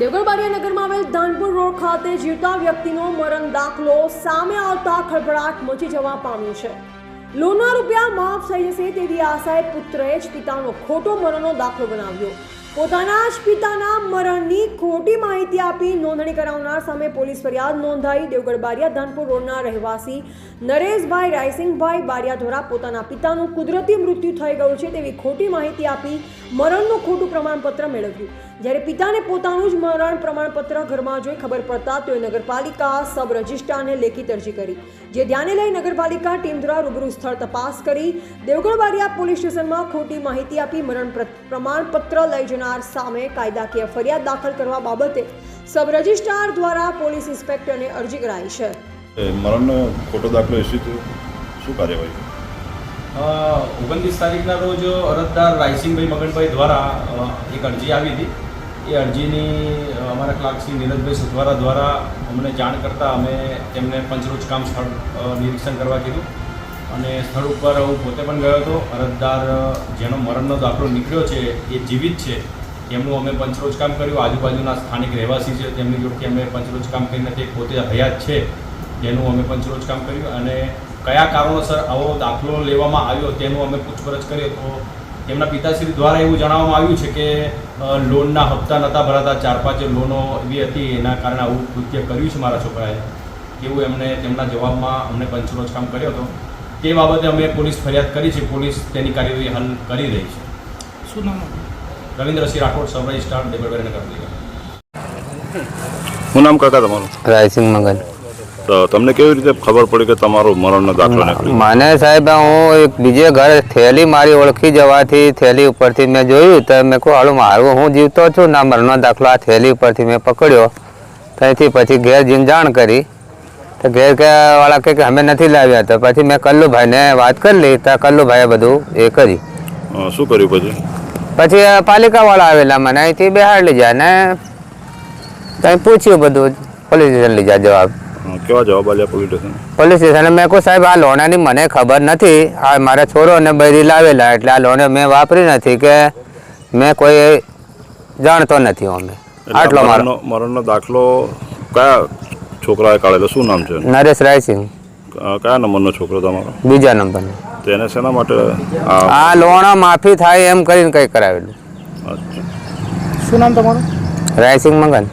દેવગઢ બારિયા નગરમાં આવેલ ધાનપુર રોડ ખાતે જીવતા વ્યક્તિનો મરણ દાખલો સામે આવતા ખળભળાટ મચી જવા પામ્યો છે. લોનના રૂપિયા માફ થઈ જશે તેવી આશાએ પુત્રએ જ પિતાનો ખોટો મરણનો દાખલો બનાવ્યો. પોતાના જ પિતાના મરણની ખોટી માહિતી આપી નોંધણી કરાવનાર સામે પોલીસ ફરિયાદ નોંધાઈ દેવગઢ બારિયા ધાનપુર રોડના રહેવાસી નરેશભાઈ રાયસિંગભાઈ બારિયા દ્વારા પોતાના પિતાનું કુદરતી મૃત્યુ થઈ ગયું છે તેવી ખોટી માહિતી આપી મરણનું ખોટું પ્રમાણપત્ર મેળવ્યું. જ્યારે પિતાને પોતાનું જ મરણ પ્રમાણપત્ર ઘરમાં જોઈ ખબર પડતા તેઓએ નગરપાલિકા સબ રજિસ્ટ્રારને લેખિત અરજી કરી. જે ધ્યાને લઈ નગરપાલિકા ટીમ દ્વારા રૂબરૂ સ્થળ તપાસ કરી દેવગઢ બારિયા પોલીસ સ્ટેશનમાં ખોટી માહિતી આપી મરણ પ્રમાણપત્ર લઈ જનાર સામે કાયદાકીય ફરિયાદ દાખલ કરવા બાબતે સબ રજિસ્ટ્રાર દ્વારા પોલીસ ઇન્સ્પેક્ટરને અરજી કરાઈ છે. મરણનો ખોટો દાખલો ઇસ્યુ થયો. શું કાર્યવાહી? ઓગણત્રીસ તારીખના રોજ અરજદાર રાયસિંહભાઈ મગનભાઈ દ્વારા એક અરજી આવી હતી. એ અરજીની અમારા ક્લાર્ક શ્રી નીરજભાઈ સુથવારા દ્વારા અમને જાણ કરતાં અમે તેમને પંચરોજ કામ સ્થળ નિરીક્ષણ કરવા કીધું. અને સ્થળ ઉપર હું પોતે પણ ગયો હતો. અરજદાર જેનો મરણનો દાખલો નીકળ્યો છે, એ જીવિત છે એમનું અમે પંચરોજ કામ કર્યું. આજુબાજુના સ્થાનિક રહેવાસી છે, તેમની જોડથી અમે પંચરોજ કામ કરીને તે પોતે હયાત છે, તેનું અમે પંચરોજ કામ કર્યું. અને કયા કારણોસર આવો દાખલો લેવામાં આવ્યો તેનું અમે પૂછપરછ કરીએ તો તેમના પિતાશ્રી દ્વારા એવું જણાવવામાં આવ્યું છે કે લોનના હપ્તા નહોતા ભરાતા ચાર પાંચ લોનો એવી હતી એના કારણે આવું કૃત્ય કર્યું છે મારા છોકરાએ. એવું એમને તેમના જવાબમાં અમને પંચરોજ કામ કર્યો હતો. તે બાબતે અમે પોલીસ ફરિયાદ કરી છે. પોલીસ તેની કાર્યવાહી હાલ કરી રહી છે. શું નામ? રવિન્દ્રસિંહ રાઠોડ સબરાઈ સ્ટાર દેવળબેન નગર શું નામ કાકા તમારું? રાયસિંહ મગન તો તમને કેવી રીતે ખબર પડી કે તમારો મરણનો દાખલો નીકળ્યો? મને સાહેબ હું એક બીજે ઘરે થેલી મારી ઓળખી જવાથી થેલી ઉપરથી મેં જોયું તો મેં કહું હાલું મારું હું જીવતો છું ના મરણનો દાખલો આ થેલી ઉપરથી મેં પકડ્યો. ત્યાંથી પછી ઘેર જઈને જાણ કરી. તો ઘેર કે વાળા કે અમે નથી લાવ્યા. તો પછી મેં કલ્લુભાઈને વાત કરી લઈ તો કલ્લુભાઈએ બધું એ કરી શું કર્યું પછી? પછી પાલિકાવાળા આવેલા મને અહીંથી બિહાર લઈ જાય ને ત્યાં પૂછ્યું બધું પોલીસ સ્ટેશન લઈ જાય જવાબ કેવા જવાબ આપ્યા પોલીસ સ્ટેશન પોલીસ સ્ટેશને મેં કહું સાહેબ આ લોણાની મને ખબર નથી. આ મારા છોરો અને બૈરી લાવેલા એટલે આ લોને મેં વાપરી નથી કે મેં કોઈ જાણતો નથી અમે. આટલો મારો મરણનો દાખલો કયા છોકરાએ કાઢેલો? શું નામ છે નરેશ રાયસિંહ કયા નંબરનો છોકરો તમારો? બીજા નંબરનો. તેને શેના માટે આ આ લોણા માફી થાય એમ કરીને કંઈ કરાવેલું. શું નામ તમારું? રાયસિંહ મગન.